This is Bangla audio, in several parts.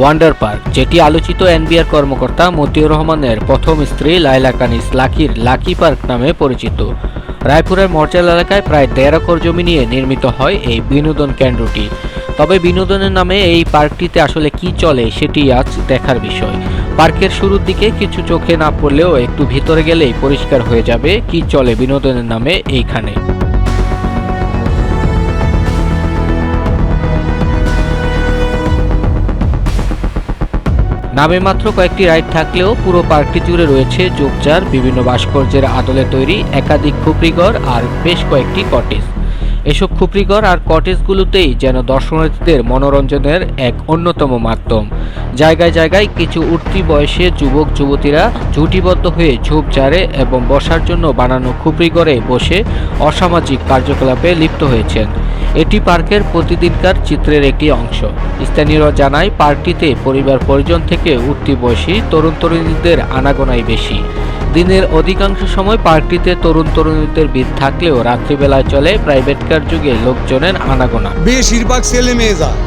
ওয়ান্ডার পার্ক, যেটি আলোচিত এনবিআর কর্মকর্তা মতিউর রহমানের প্রথম স্ত্রী লাইলা কানিস লাকির লাকি পার্ক নামে পরিচিত। রায়পুরের মর্চাল এলাকায় প্রায় দেড় একর জমি নিয়ে নির্মিত হয় এই বিনোদন কেন্দ্রটি। তবে বিনোদনের নামে এই পার্কটিতে আসলে কি চলে সেটি আজ দেখার বিষয়। পার্কের শুরুর দিকে কিছু চোখে না পড়লেও একটু ভিতরে গেলেই পরিষ্কার হয়ে যাবে কি চলে বিনোদনের নামে এইখানে। নামে মাত্র কয়েকটি রাইড থাকলেও পুরো পার্কটি জুড়ে রয়েছে যোগচার, বিভিন্ন ভাস্কর্যের আদলে তৈরি, একাধিক খুপড়িঘর আর বেশ কয়েকটি কটেজ। এসব খুপড়িঘর আর কটেজগুলোতেই যেন দর্শনার্থীদের মনোরঞ্জনের এক অন্যতম মাধ্যম। জায়গায় জায়গায় কিছু উঠতি বয়সে যুবক, যুবতীরা জুটিবদ্ধ হয়ে ঝোপঝাড়ে এবং বসার জন্য বানানো খুপড়িঘরে বসে অসামাজিক কার্যকলাপে লিপ্ত হয়েছেন। এটি পার্কের প্রতিদিনকার চিত্রের একটি অংশ। স্থানীয়রা জানায়, পার্কটিতে পরিবার পরিজন থেকে উঠতি বয়সী তরুণ তরুণীদের আনাগোনাই বেশি। দিনের অধিকাংশ সময় পার্কটিতে তরুণ তরুণীদের ভিড় থাকলেও রাত্রিবেলায় চলে প্রাইভেট কার যুগে লোকজনের আনাগোনা। বেশিরভাগ ছেলে মেয়ে যায়।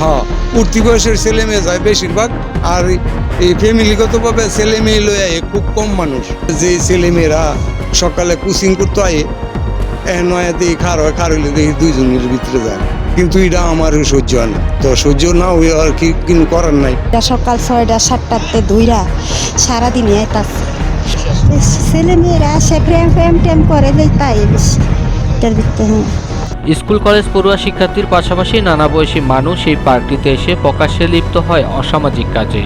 হ্যাঁ উঠতি বয়সের ছেলে মেয়ে যায় বেশিরভাগ, আর এই ফ্যামিলিগতভাবে ছেলে মেয়ে লয়ে খুব কম মানুষ। যে ছেলে মেয়েরা সকালে কোচিং করতে আয়ে এ নয় দেখি খার হয় খার হইলে দেখি দুইজনের ভিতরে যায়। কিন্তু এটা আমার সহ্য হয় না। তো সহ্য না হয়ে আর কি কিন্তু করার নাই। সকাল ছয়টা সাতটাতে দুইরা সারাদিন আইতাছে। ছেলে মেয়েরা আসে প্রেম প্রেম টেম করে দেয় তাই বেশি। এটার ভিতরে হ্যাঁ। স্কুল কলেজ পড়ুয়া শিক্ষার্থীর পাশাপাশি নানা বয়সী মানুষ এই পার্কটিতে এসে প্রকাশ্যে লিপ্ত হয় অসামাজিক কাজে।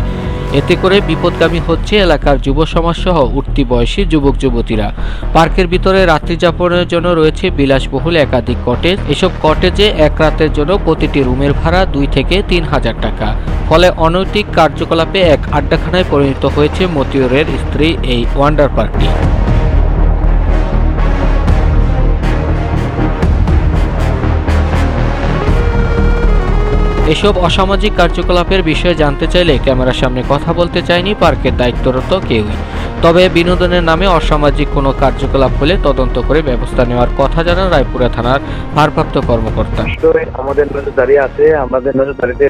এতে করে বিপদগামী হচ্ছে এলাকার যুব সমাজ সহ উঠতি বয়সী যুবক যুবতীরা। পার্কের ভিতরে রাত্রিযাপনের জন্য রয়েছে বিলাসবহুল একাধিক কটেজ। এসব কটেজে এক রাতের জন্য প্রতিটি রুমের ভাড়া দুই থেকে তিন হাজার টাকা। ফলে অনৈতিক কার্যকলাপে এক আড্ডাখানায় পরিণত হয়েছে মতিয়রের স্ত্রী এই ওয়ান্ডার পার্কটি। এসব অসামাজিক কার্যকলাপের বিষয়ে জানতে চাইলে ক্যামেরার সামনে কথা বলতে চায়নি পার্কের দায়িত্বরত কেউই। তবে বিনোদনের নামে অসামাজিক কোনো কার্যকলাপ হলে তদন্ত করে ব্যবস্থা নেওয়ার কথা জানান রায়পুরা থানার ভারপ্রাপ্ত কর্মকর্তা। আমাদের নজরদারি আছে, আমাদের নজরদারিতে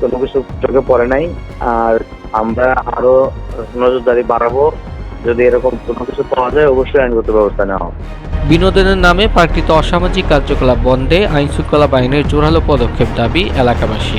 কোনো কিছু চোখে পড়ে নাই। আর আমরা আরও নজরদারি বাড়াবো। যদি এরকম কোনো কিছু পাওয়া যায়, অবশ্যই আইনগত ব্যবস্থা নেওয়া হবে। বিনোদনের নামে পার্কটিতে অসামাজিক কার্যকলাপ বন্ধে আইনশৃঙ্খলা বাহিনীর জোরালো পদক্ষেপ দাবি এলাকাবাসী।